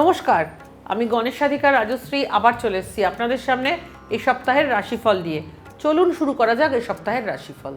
নমস্কার, আমি গণেশ সাধিকা রাজশ্রী আবার চলে এসেছি আপনাদের সামনে এই সপ্তাহের রাশিফল দিয়ে চলুন শুরু করা যাক এই সপ্তাহের রাশিফল।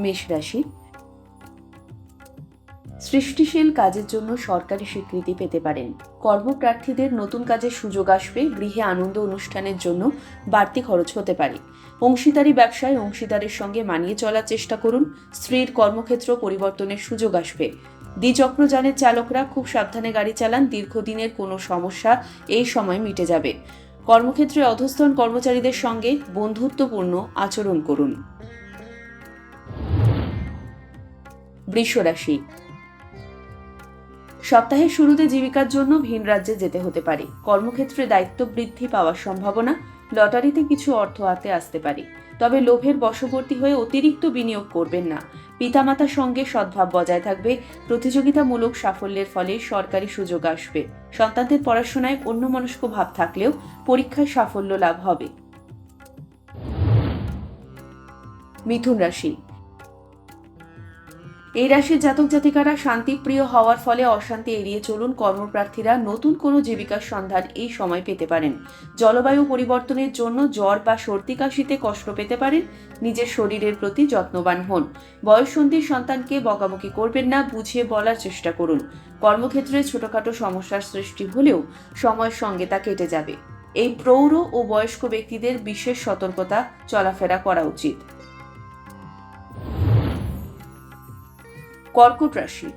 মেষ রাশি। সৃষ্টিশীল কাজের জন্য সরকারি স্বীকৃতি পেতে পারেন। কর্মপ্রার্থীদের নতুন কাজের সুযোগ আসবে, গৃহে আনন্দ অনুষ্ঠানের জন্য বাড়তি খরচ হতে পারে। অংশীদারি ব্যবসায় অংশীদারের সঙ্গে মানিয়ে চলার চেষ্টা করুন, স্ত্রীর কর্মক্ষেত্র পরিবর্তনের সুযোগ আসবে। দ্বিচক্রযানের চালকরা খুব সাবধানে গাড়ি চালান, দীর্ঘদিনের কোনো সমস্যা এই সময় মিটে যাবে। কর্মক্ষেত্রে অধস্তন কর্মচারীদের সঙ্গে বন্ধুত্বপূর্ণ আচরণ করুন। বৃষ রাশি সপ্তাহের শুরুতে জীবিকার জন্য ভিন রাজ্যে যেতে হতে পারে। কর্মক্ষেত্রে দায়িত্ব বৃদ্ধি পাওয়ার সম্ভাবনা, লটারিতে কিছু অর্থ হাতে আসতে পারে। তবে লোভের বশবর্তী হয়ে অতিরিক্ত বিনিয়োগ করবেন না। পিতামাতার সঙ্গে সদ্ভাব বজায় থাকবে। প্রতিযোগিতামূলক সাফল্যের ফলে সরকারি সুযোগ আসবে। সন্তানদের পড়াশোনায় অন্যমনস্ক ভাব থাকলেও পরীক্ষায় সাফল্য লাভ হবে। মিথুন রাশি। এই রাশির জাতক জাতিকারা শান্তিপ্রিয় হওয়ার ফলে অশান্তি এড়িয়ে চলুন। কর্মপ্রার্থীরা নতুন কোনো জীবিকার সন্ধান এই সময় পেতে পারেন। জলবায়ু পরিবর্তনের জন্য জ্বর বা সর্দি কাশিতে কষ্ট পেতে পারেন। নিজের শরীরের প্রতি যত্নবান হন। বয়সন্ধির সন্তানকে বকাবকি করবেন না, বুঝিয়ে বলার চেষ্টা করুন। কর্মক্ষেত্রে ছোটখাটো সমস্যার সৃষ্টি হলেও সময়ের সঙ্গে তা কেটে যাবে। এই প্রৌঢ় ও বয়স্ক ব্যক্তিদের বিশেষ সতর্কতা চলাফেরা করা উচিত। কর্কট রাশি।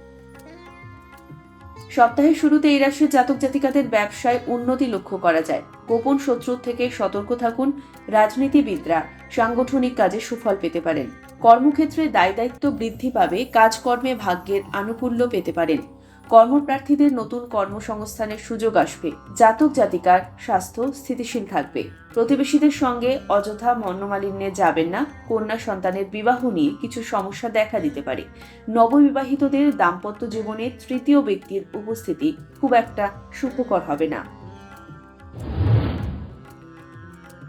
সপ্তাহের শুরুতে এই রাশির জাতক জাতিকাদের ব্যবসায় উন্নতি লক্ষ্য করা যায়। গোপন শত্রুর থেকে সতর্ক থাকুন রাজনীতিবিদরা। সাংগঠনিক কাজে সুফল পেতে পারেন। কর্মক্ষেত্রে দায় দায়িত্ব বৃদ্ধি পাবে, কাজকর্মে ভাগ্যের আনুকূল্য পেতে পারেন। কর্মপ্রার্থীদের নতুন কর্মসংস্থানের সুযোগ আসবে। জাতক জাতিকার স্বাস্থ্য স্থিতিশীল থাকবে। প্রতিবেশীদের সঙ্গে অযথা মনোমালিন্যে যাবেন না। কন্যা সন্তানের বিবাহ নিয়ে কিছু সমস্যা দেখা দিতে পারে। নববিবাহিতদের দাম্পত্য জীবনে তৃতীয় ব্যক্তির উপস্থিতি খুব একটা সুখকর হবে না।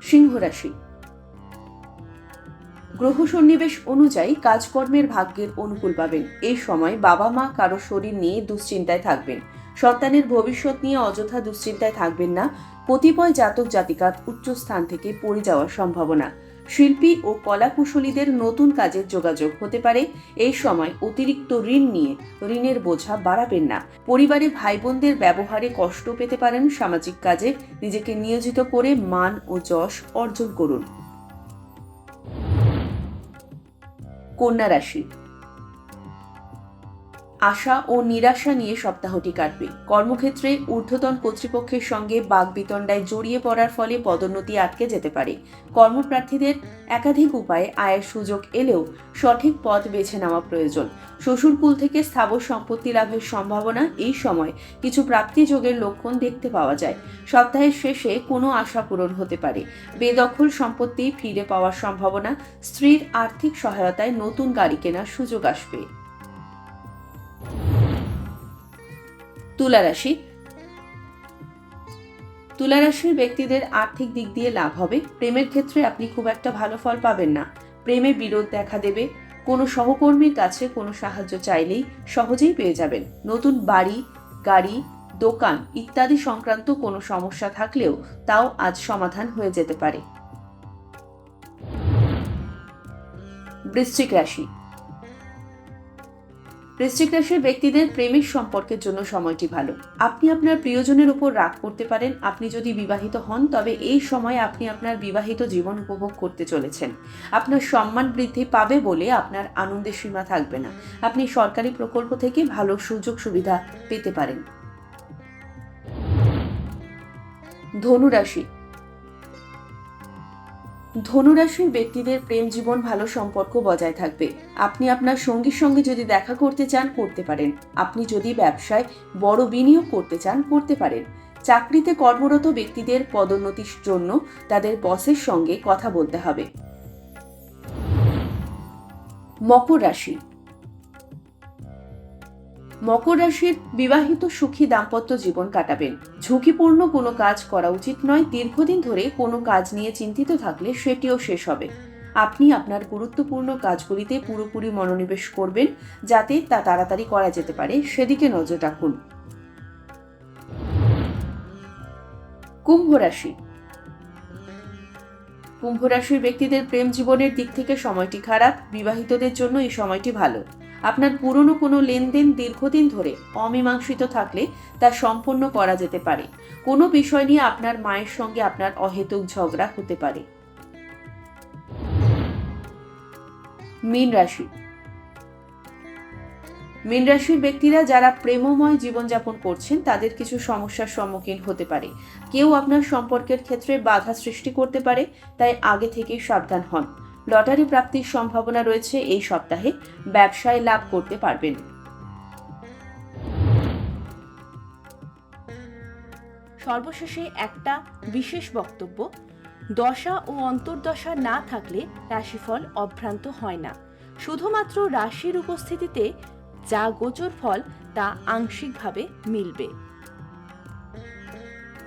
সিংহ রাশি গ্রহ সন্নিবেশ অনুযায়ী কাজকর্মের ভাগ্যের অনুকূল পাবেন। এই সময় বাবা মা কারও শরীর নিয়ে দুশ্চিন্তায় থাকবেন। সন্তানের ভবিষ্যৎ নিয়ে অযথা দুশ্চিন্তায় থাকবেন না। কতিপয় জাতক জাতিকার উচ্চ স্থান থেকে পড়ে যাওয়ার সম্ভাবনা। শিল্পী ও কলাকুশলীদের নতুন কাজের যোগাযোগ হতে পারে। এই সময় অতিরিক্ত ঋণ নিয়ে ঋণের বোঝা বাড়াবেন না। পরিবারে ভাই বোনদের ব্যবহারে কষ্ট পেতে পারেন সামাজিক কাজে। নিজেকে নিয়োজিত করে মান ও যশ অর্জন করুন। কন্যা রাশি। আশা ও নিরাশা নিয়ে সপ্তাহটি কাটবে। কর্মক্ষেত্রে ঊর্ধ্বতন কর্তৃপক্ষের সঙ্গে বাগবিতণ্ডায় জড়িয়ে পড়ার ফলে পদোন্নতি আটকে যেতে পারে। কর্মপ্রার্থীদের একাধিক উপায়ে আয়ের সুযোগ এলেও সঠিক পথ বেছে নেওয়া প্রয়োজন। শ্বশুরকুল থেকে স্থাবর সম্পত্তি লাভের সম্ভাবনা এই সময় কিছু প্রাপ্তি যোগের লক্ষণ দেখতে পাওয়া যায়। সপ্তাহের শেষে কোনো আশা পূরণ হতে পারে। বেদখল সম্পত্তি ফিরে পাওয়ার সম্ভাবনা, স্ত্রীর আর্থিক সহায়তায় নতুন গাড়ি কেনার সুযোগ আসবে। তুলা রাশি। তুলা রাশির ব্যক্তিদের আর্থিক দিক দিয়ে লাভ হবে। প্রেমের ক্ষেত্রে আপনি খুব একটা ভালো ফল পাবেন না। প্রেমে বিরোধ দেখা দেবে। কোনো সহকর্মীর কাছে কোনো সাহায্য চাইলেই সহজেই পেয়ে যাবেন। নতুন বাড়ি, গাড়ি, দোকান ইত্যাদি সংক্রান্ত কোনো সমস্যা থাকলেও তাও আজ সমাধান হয়ে যেতে পারে। বৃশ্চিক রাশি। বৃশ্চিক রাশির ব্যক্তিদের প্রেমিক সম্পর্কের জন্য সময়টি ভালো। আপনি আপনার প্রিয়জনের উপর রাগ করতে পারেন, আপনি যদি বিবাহিত হন, তবে এই সময় আপনি আপনার বিবাহিত জীবন উপভোগ করতে চলেছেন। আপনার সম্মান বৃদ্ধি পাবে বলে আপনার আনন্দের সীমা থাকবে না। আপনি সরকারি প্রকল্প থেকে ভালো সুযোগ সুবিধা পেতে পারেন। ধনুরাশি ধনুরাশির ব্যক্তিদের প্রেম জীবন ভালো সম্পর্ক বজায় থাকবে। আপনি আপনার সঙ্গীর সঙ্গে যদি দেখা করতে চান, করতে পারেন। আপনি যদি ব্যবসায় বড় বিনিয়োগ করতে চান, করতে পারেন। চাকরিতে কর্মরত ব্যক্তিদের পদোন্নতির জন্য তাদের বসের সঙ্গে কথা বলতে হবে। মকর রাশি মকর রাশির বিবাহিত সুখী দাম্পত্য জীবন কাটাবেন। ঝুঁকিপূর্ণ কোনো কাজ করা উচিত নয়। দীর্ঘদিন ধরে কোনো কাজ নিয়ে চিন্তিত থাকলে সেটিও শেষ হবে। আপনি আপনার গুরুত্বপূর্ণ কাজগুলিতে পুরোপুরি মনোনিবেশ করবেন যাতে তা তাড়াতাড়ি করা যেতে পারে। সেদিকে নজর রাখুন। কুম্ভ রাশি। কুম্ভ রাশির ব্যক্তিদের প্রেম জীবনের দিক থেকে সময়টি খারাপ। বিবাহিতদের জন্য এই সময়টি ভালো। আপনার পুরনো কোনো লেনদেন দীর্ঘদিন ধরে অমীমাংসিত থাকলে তা সম্পন্ন করা যেতে পারে। কোনো বিষয় নিয়ে আপনার মায়ের সঙ্গে আপনার অহেতুক ঝগড়া হতে পারে। মীন রাশি। মীন রাশির ব্যক্তিরা যারা প্রেমময় জীবনযাপন করছেন, তাদের কিছু সমস্যার সম্মুখীন হতে পারে। কেউ আপনার সম্পর্কের ক্ষেত্রে বাধা সৃষ্টি করতে পারে, তাই আগে থেকেই সাবধান হন। লটারি প্রাপ্তির সম্ভাবনা রয়েছে এই সপ্তাহে। ব্যবসায় লাভ করতে পারবেন। সর্বশেষে একটা বিশেষ বক্তব্য। দশা ও অন্তর্দশা না থাকলে রাশিফল অভ্রান্ত হয় না। শুধুমাত্র রাশির উপস্থিতিতে যা গোচর ফল, তা আংশিকভাবে মিলবে।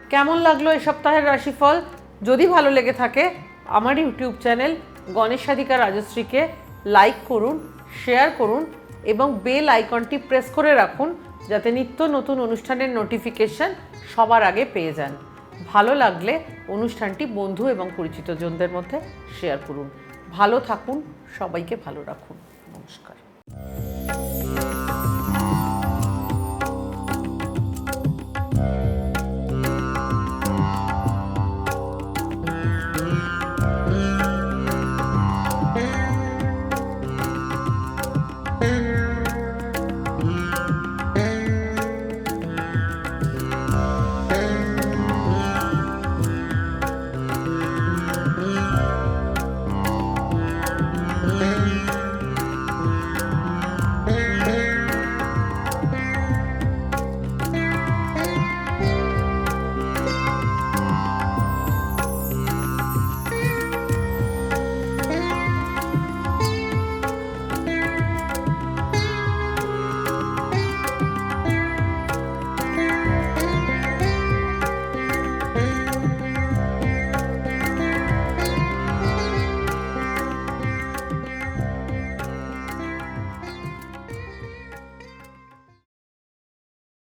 কেমন লাগল এ সপ্তাহের রাশিফল? যদি ভালো লেগে থাকে, আমার ইউটিউব চ্যানেল গণেশ সাধিকা রাজশ্রীকে লাইক করুন শেয়ার করুন এবং বেল আইকনটি প্রেস করে রাখুন যাতে নিত্য নতুন অনুষ্ঠানের নোটিফিকেশন সবার আগে পেয়ে যান। ভালো লাগলে অনুষ্ঠানটি বন্ধু এবং পরিচিতজনদের মধ্যে শেয়ার করুন। ভালো থাকুন, সবাইকে ভালো রাখুন। নমস্কার।